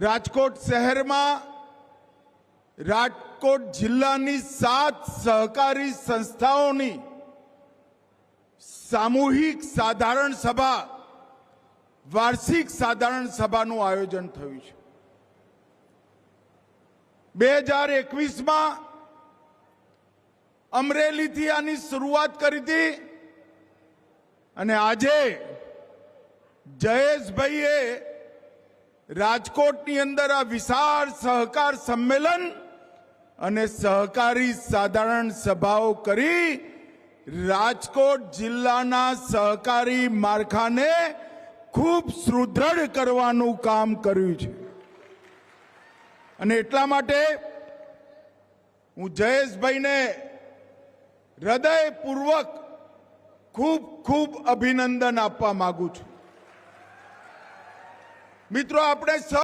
રાજકોટ શહેરમાં, રાજકોટ જિલ્લાની સાત સહકારી સંસ્થાઓની સામૂહિક સાધારણ સભા, વાર્ષિક સાધારણ સભાનું આયોજન થયું છે. બે હજાર એકવીસમાં અમરેલીથી આની શરૂઆત કરી હતી અને આજે જયેશભાઈએ રાજકોટની અંદર આ વિશાળ સહકાર સંમેલન અને સહકારી સાધારણ સભાઓ કરી રાજકોટ જિલ્લાના સહકારી માળખાને ખૂબ સુદૃઢ કરવાનું કામ કર્યું છે. અને એટલા માટે હું જયેશભાઈને હૃદયપૂર્વક ખૂબ ખૂબ અભિનંદન આપવા માગું છું. મિત્રો આપણે સૌ